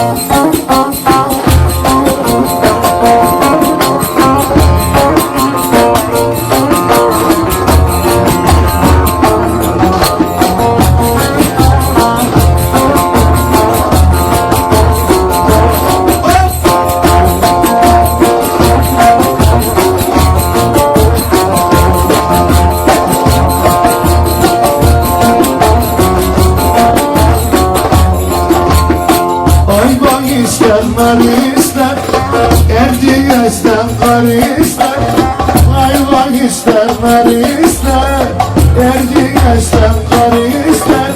Oh, ister, nar ister Erdiye ister, ister.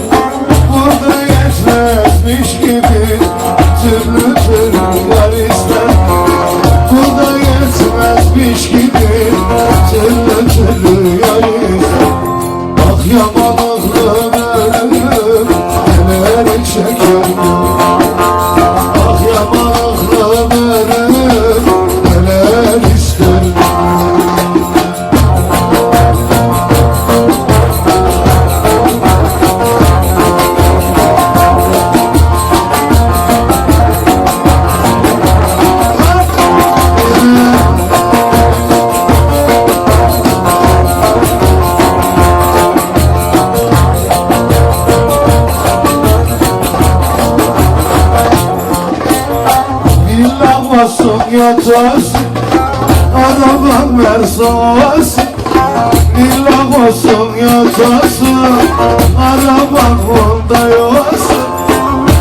Burada yetmezmiş gibi yar ister. Burada yetmezmiş gibi Yatarsın Araban Mercedes Billah olsun yatarsın. Araban Honda yolsun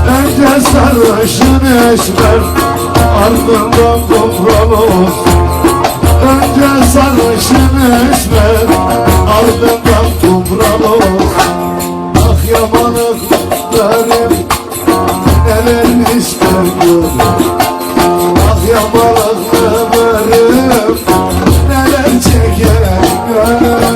Önce sarışın esmer Ardından olsun. Önce sarışın esmer Ardından olsun. Ah yamanık benim görüm Neler çeker ben